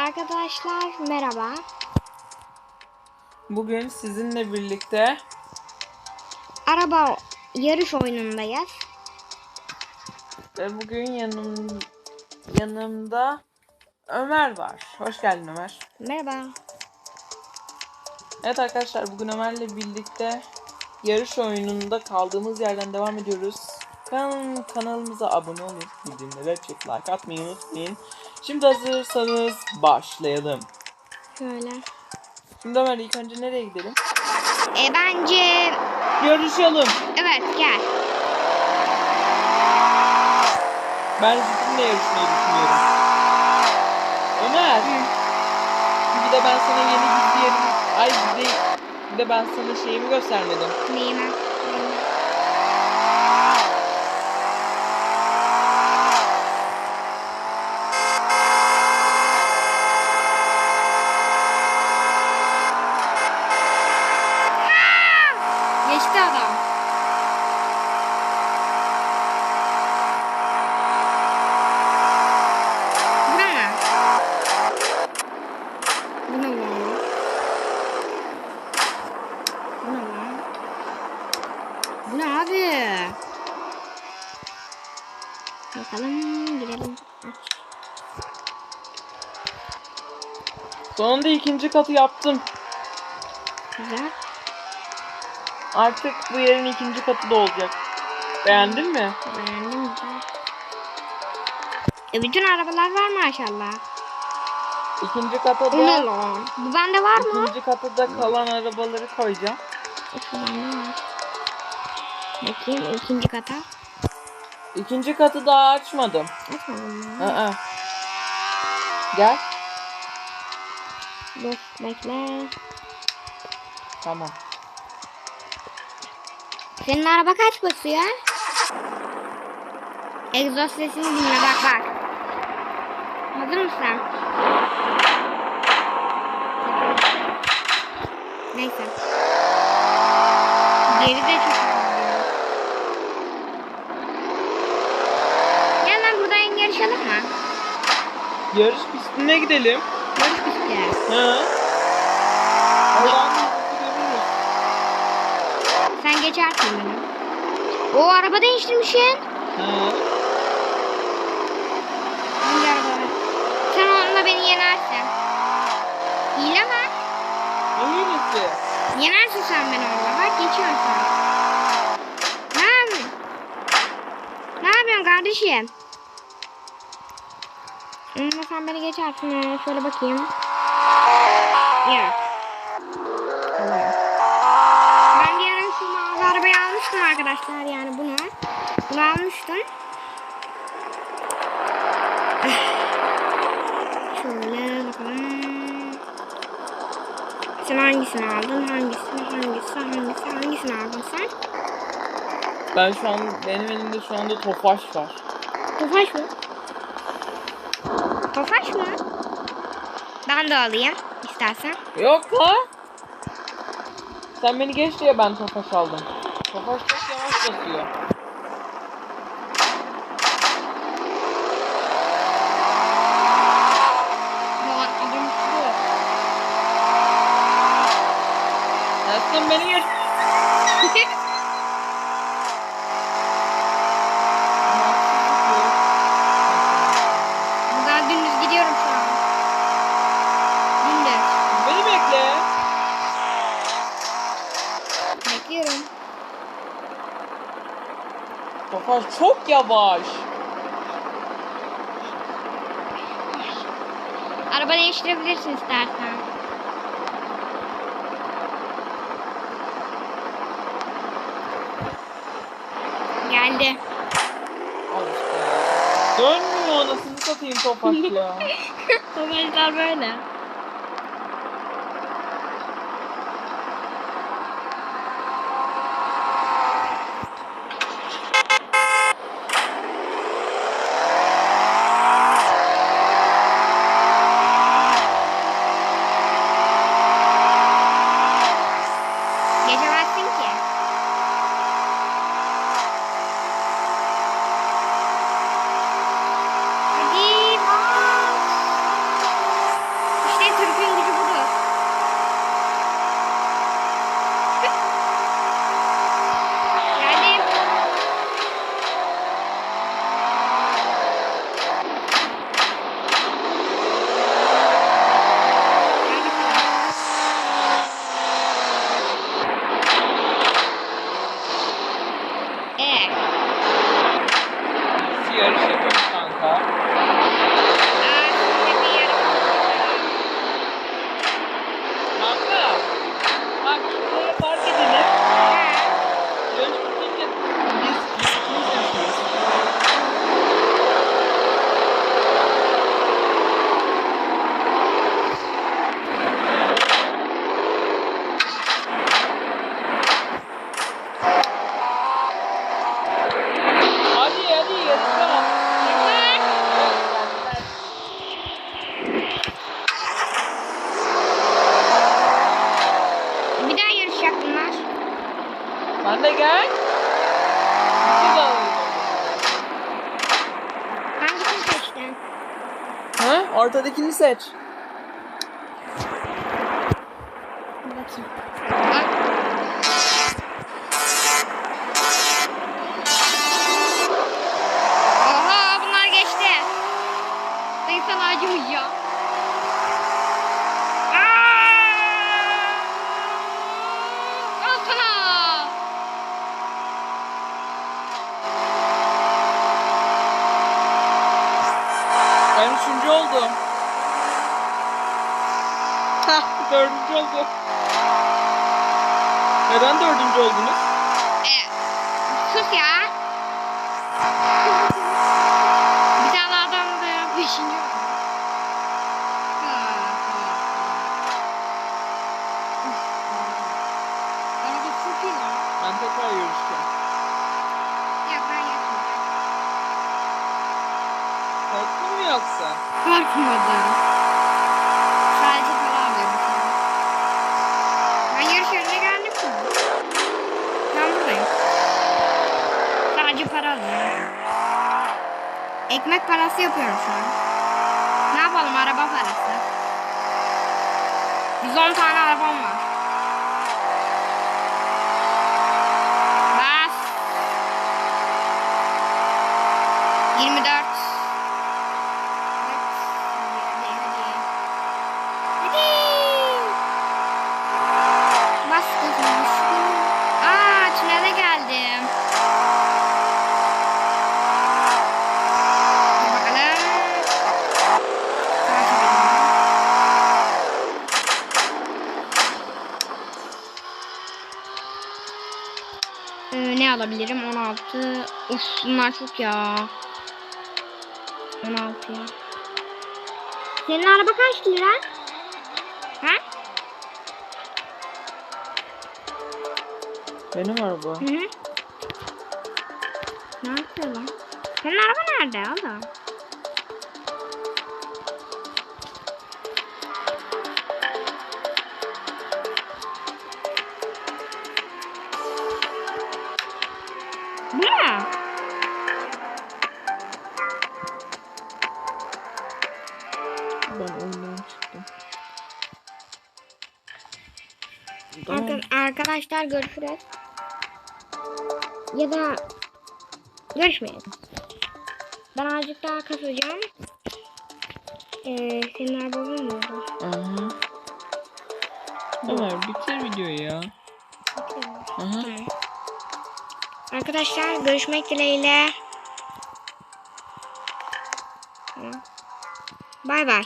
Arkadaşlar merhaba. Bugün sizinle birlikte Araba yarış oyunundayız. ve bugün yanım yanımda Ömer var. Hoş geldin Ömer. Merhaba. Evet arkadaşlar bugün Ömer'le birlikte yarış oyununda kaldığımız yerden devam ediyoruz. Kan kanalımıza abone olun, bildirimleri açıp like atmayı unutmayın. Şimdi hazırsanız başlayalım. Şöyle. Şimdi Ömer ilk önce nereye gidelim? E bence Yarışalım. evet gel. Ben sizinle yarışmayı düşünüyorum. Ömer. Bir de ben sana yeni gizli yerim... Ay bir de, bir de ben sana şeyimi göstermedim. Neyime? Geçti adam. Bu ne? Bu ne lan? Bu ne lan? Bu ne abi? Bakalım girelim. Sonunda ikinci katı yaptım. Güzel. Artık bu yerin ikinci katı da olacak. Beğendin mi? Beğendim güzel. E bütün arabalar var maşallah. İkinci kata Bu ne da... lan? Bu bende var mı? İkinci kata da kalan arabaları koyacağım. Şu bende var. Bakayım ikinci kata. İkinci katı daha açmadım. Aa. Gel. Dur bekle. Tamam. Senin araba kaç basıyor? Egzoz sesini dinle bak bak. Hazır mısın? Neyse. Geri de çok hızlı. Gel lan buradan yarışalım mı? Yarış pistine gidelim. Yarış pisti. Hı. Oradan görürüz. Sen geçersin beni. O araba değiştirmişsin. Hı. Hangi araba? Sen onunla beni yenersin. Hile mi? Ne hilesi? Yenersin sen beni orada. Bak geçiyorsun. Ne yapıyorsun? Ne yapıyorsun kardeşim? Onunla sen beni geçersin. Şöyle bakayım. Yok. Ben ara şu mavi arabayı almıştım arkadaşlar. Yani bunu. Bunu almıştım. Şöyle bakalım. Sen hangisini aldın? Hangisini, hangisi, hangisi, hangisini aldın sen? Ben şu an benim elimde şu anda tofaş var. Tofaş mı? Tofaş mı? Ben de alayım istersen. Yok la. Sen beni geç diye ben tofaş aldım. Tofaş çok yavaş basıyor. Sen beni geç. Buradan dümdüz gidiyorum şu an. Dümdüz. Beni bekle. Bekliyorum. Tofaş çok yavaş. Araba değiştirebilirsin istersen. Geldi. Dönmüyor anasını satayım tofaş ya. Tofaşlar böyle. çalışacak bunlar. Sen de gel. İki de Hangisini seçtin? Ha? Ortadakini seç. Bakayım. Üçüncü oldum. Hah dördüncü oldum. Neden dördüncü oldunuz? E, sus ya. Bir tane adam da beşinci oldu. Ha, ha, ha. Uf, Araba çok iyi lan. Ben tekrar yarışacağım. Ya ben yapmayacağım. Korktun mu yoksa? Korkmadım. Sadece para alıyorum. Ben yarış yerine geldim mi? Ben buradayım. Sadece para alıyorum. Ekmek parası yapıyorum şu an. Ne yapalım araba parası. 110 tane arabam var. Ee, ne alabilirim? 16. Uf bunlar çok ya. 16 ya. Senin araba kaç lira? Ha? Benim araba. Hı hı. Ne yapıyor lan? Senin araba nerede oğlum? Arkadaşlar görüşürüz. Ya da görüşmeyelim. Ben azıcık daha kasacağım. Ee, senin araban mı oldu? Aha. Ömer bitir videoyu ya. Aha. Tamam. Arkadaşlar görüşmek dileğiyle. Bay bay.